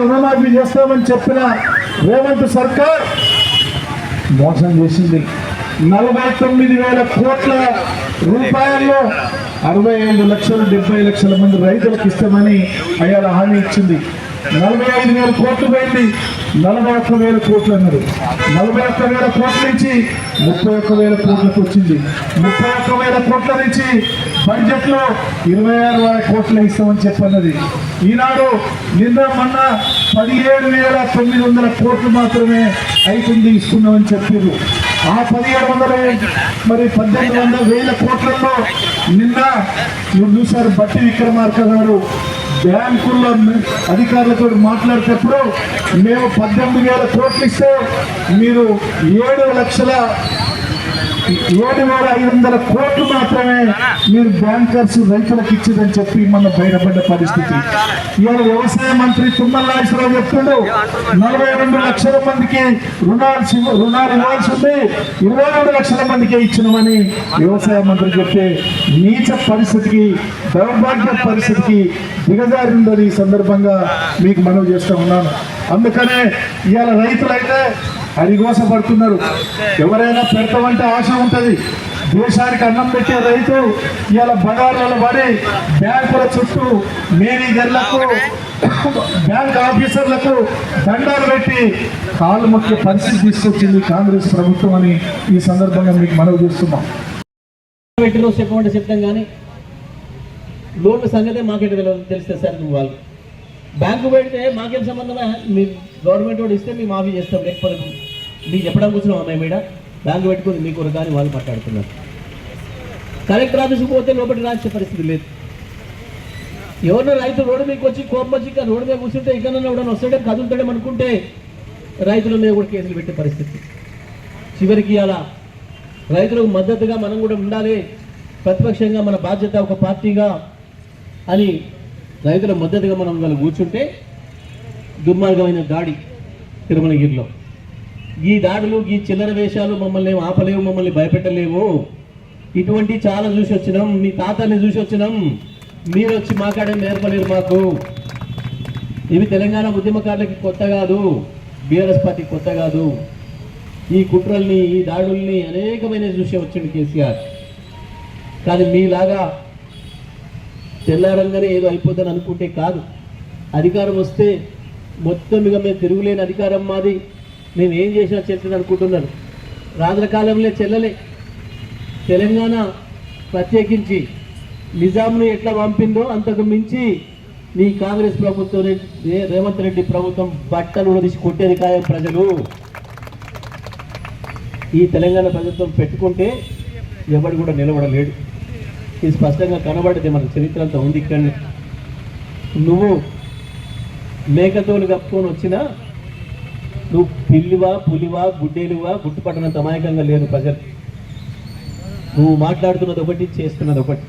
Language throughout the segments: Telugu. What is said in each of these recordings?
రుణమాఫీ చేస్తామని చెప్పిన రేవంత్ సర్కార్ మోసం చేసింది. నలభై తొమ్మిది వేల కోట్ల రూపాయల్లో అరవై ఐదు లక్షలు డెబ్బై లక్షల మంది రైతులకు ఇస్తామని అయ్యాల హామీ ఇచ్చింది. నలభై ఐదు వేల కోట్లు పోయింది. నలభై ఒక్క వేల కోట్లు అన్నారు నలభై ఒక్క వేల కోట్ల నుంచి ముప్పై ఒక్క వేల కోట్లకు వచ్చింది. ముప్పై ఒక్క వేల కోట్ల నుంచి బడ్జెట్లో ఇరవై ఆరు వేల కోట్లు ఇస్తామని చెప్పన్నది. ఈనాడు నిన్న మొన్న పదిహేడు వేల తొమ్మిది వందల కోట్లు మాత్రమే అయిపోయింది ఇస్తున్నామని చెప్పారు. ఆ పదిహేడు వందల మరి పద్దెనిమిది వందల వేల కోట్లలో నిన్న మీరు చూశారు బట్టి విక్రమార్క గారు బ్యాంకుల్లో అధికారులతో మాట్లాడేటప్పుడు మేము పద్దెనిమిది వేల కోట్లు ఇస్తే మీరు ఏడు లక్షల ఏడు వేల ఐదు వందల కోట్లు మాత్రమే మీరు బ్యాంకర్స్ రైతులకు ఇచ్చిందని చెప్పి మన బయటపడ్డ పరిస్థితి. ఇవాళ వ్యవసాయ మంత్రి తుమ్మల నాగేశ్వరరావు చెప్తుండు నలభై రెండు లక్షల మందికి రుణాలు రుణాలు ఇవ్వాల్సి ఉంది ఇరవై రెండు లక్షల మందికి ఇచ్చినామని వ్యవసాయ మంత్రి చెప్తే నీచ పరిస్థితికి దౌర్భాగ్య పరిస్థితికి దిగజారిందని ఈ సందర్భంగా మీకు మనవి చేస్తూ ఉన్నాను. అందుకనే ఇవాళ రైతులైతే అరిగోసపడుతున్నారు ఎవరైనా పెడతామంటే ఆశ ఉంటుంది. దేశానికి అన్నం పెట్టే రైతు ఇవాళ బగారాలు పడి బ్యాంకుల చుట్టూ మేనేజర్లకు బ్యాంక్ ఆఫీసర్లకు దండాలు పెట్టి కాళ్ళు మొక్కే పరిస్థితి తీసుకొచ్చింది కాంగ్రెస్ ప్రభుత్వం అని ఈ సందర్భంగా మీకు మనవి చేస్తున్నాం. పెట్టిన చెప్పమంటే చెప్తాం కానీ లోన్ల సంగతే మాకేంటి తెలియదు తెలిస్తే సార్ నువ్వు వాళ్ళు. బ్యాంకు పెడితే మాకేం సంబంధమే మీ గవర్నమెంట్ వాడు ఇస్తే మేము మాఫీ చేస్తాం లేకపోతే మీకు చెప్పడం కూర్చున్నాం అమ్మాయి మీద బ్యాంక్ పెట్టుకుని మీకు కొరకు కానీ వాళ్ళు మాట్లాడుతున్నారు. కలెక్టర్ ఆఫీస్కి పోతే లోపలికి రాసే పరిస్థితి లేదు. ఎవరినో రైతు రోడ్డు మీకు వచ్చి కోపం వచ్చి రోడ్డు మీద కూర్చుంటే ఇక్కడన్నా ఎవడన్నా వస్తాడే కదులుతాడేమో అనుకుంటే రైతుల మీద కూడా కేసులు పెట్టే పరిస్థితి. చివరికి అలా రైతులకు మద్దతుగా మనం కూడా ఉండాలి. ప్రతిపక్షంగా మన బాధ్యత ఒక పార్టీగా అని రైతుల మద్దతుగా మనం వాళ్ళు కూర్చుంటే దుర్మార్గమైన దాడి తిరుమలగిరిలో. ఈ దాడులు ఈ చిల్లర వేషాలు మమ్మల్ని ఆపలేవు మమ్మల్ని భయపెట్టలేవు. ఇటువంటి చాలా చూసి వచ్చినాం మీ తాతని చూసి వచ్చినాం. మీరు వచ్చి మాట్లాడే నేర్పలేరు మాకు. ఇవి తెలంగాణ ఉద్యమకారులకి కొత్త కాదు బీఆర్ఎస్ పార్టీ కొత్త కాదు. ఈ కుట్రల్ని ఈ దాడుల్ని అనేకమైన చూసే వచ్చింది కేసీఆర్. కానీ మీలాగా తెల్లారంగానే ఏదో అయిపోద్దని అనుకుంటే కాదు. అధికారం వస్తే మొత్తం ఇక మేము తిరుగులేని అధికారం మాది. మేము ఏం చేసినా చెల్లెలు అనుకుంటున్నారు. రాజుల కాలంలో చెల్లలే. తెలంగాణ ప్రత్యేకించి నిజాంను ఎట్లా పంపిందో అంతకు మించి నీ కాంగ్రెస్ ప్రభుత్వం రేవంత్ రెడ్డి ప్రభుత్వం బట్టలు తీసి కొట్టేది కాదు ప్రజలు. ఈ తెలంగాణ ప్రభుత్వం పెట్టుకుంటే ఎవడు కూడా నిలబడలేడు. ఇది స్పష్టంగా కనబడేది మన చరిత్ర అంతా ఉంది ఇక్కడ. నువ్వు మేకతోలు కప్పుకొని వచ్చినా నువ్వు పిల్లివా పులివా గుడ్డేలువా గుట్టుపట్టనంత అమాయకంగా లేదు ప్రజలు. నువ్వు మాట్లాడుతున్నది ఒకటి చేస్తున్నది ఒకటి.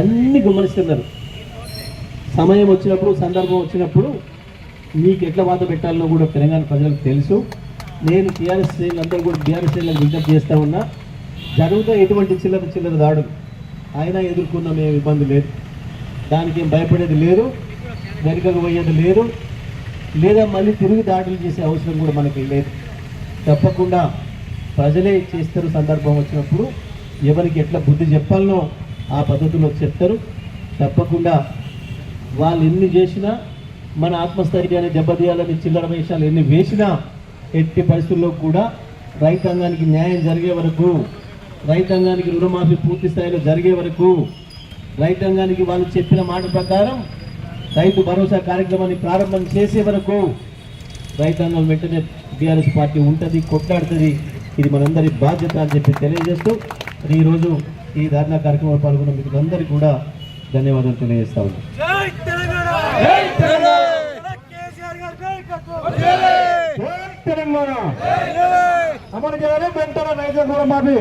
అన్ని గమనిస్తున్నారు. సమయం వచ్చినప్పుడు సందర్భం వచ్చినప్పుడు మీకు ఎట్లా బాధ పెట్టాలనో కూడా తెలంగాణ ప్రజలకు తెలుసు. నేను టీఆర్ఎస్ శ్రేణులందరూ కూడా బీఆర్ఎస్ శ్రేణులకు విజ్ఞప్తి చేస్తా ఉన్నా జరుగుతా ఎటువంటి చిల్లర చిల్లర దాడులు అయినా ఎదుర్కొన్న మేము ఇబ్బంది లేదు. దానికి ఏం భయపడేది లేదు వెనుకకు పోయేది లేదు. లేదా మళ్ళీ తిరిగి దాడులు చేసే అవసరం కూడా మనకి లేదు. తప్పకుండా ప్రజలే చేస్తారు సందర్భం వచ్చినప్పుడు ఎవరికి ఎట్లా బుద్ధి చెప్పాలనో ఆ పద్ధతిలో చెప్తారు. తప్పకుండా వాళ్ళు ఎన్ని చేసినా మన ఆత్మస్థైర్యాన్ని దెబ్బతీయాలని చిల్లర వేషాలు ఎన్ని వేసినా ఎట్టి పరిస్థితుల్లో కూడా రైతాంగానికి న్యాయం జరిగే వరకు రైతాంగానికి రుణమాఫీ పూర్తి స్థాయిలో జరిగే వరకు రైతాంగానికి వాళ్ళు చెప్పిన మాట ప్రకారం రైతు భరోసా కార్యక్రమాన్ని ప్రారంభం చేసే వరకు రైతాంగం వెంటనే బీఆర్ఎస్ పార్టీ ఉంటుంది కొట్లాడుతుంది. ఇది మనందరి బాధ్యత అని చెప్పి తెలియజేస్తూ ఈరోజు ఈ ధర్నా కార్యక్రమంలో పాల్గొన్న మీకు అందరికీ కూడా ధన్యవాదాలు తెలియజేస్తా అమలు చేయాలి వెంటనే రుణమాఫీ